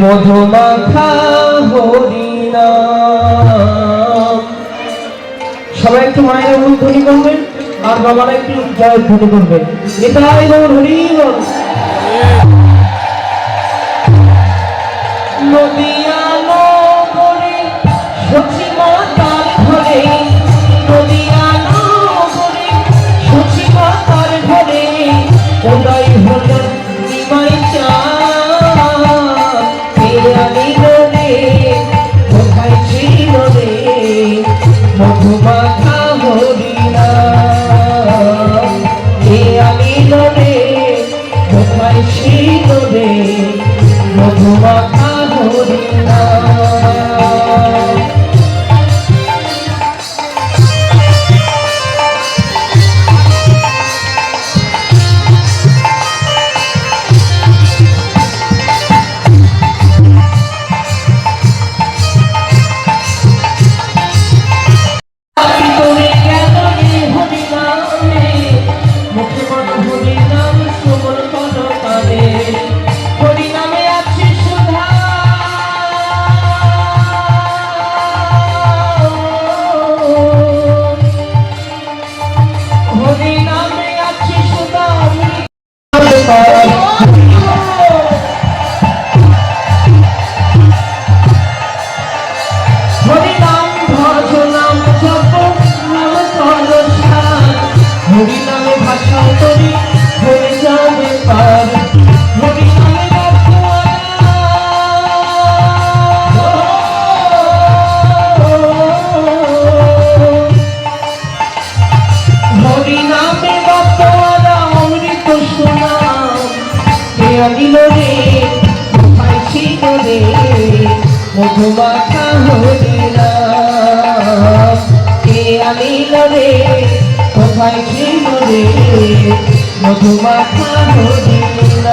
মধুমাখা হরিনাম। সবাই একটু মায়ের মুখ ধ্বনি করবেন, আর বাবারা একটু জয় ধ্বনি করবেন। এটাই গৌর হরি মধুমাখা হরিণা কে আনিল রে কোথায় ছিল রে মধুমাখা হরিণা Father. কে আনিল রে কোথায় ছিল মধুমাখা হরিনাম কে আনিল রে কোথায় ছিল মধুমাখা হরিনাম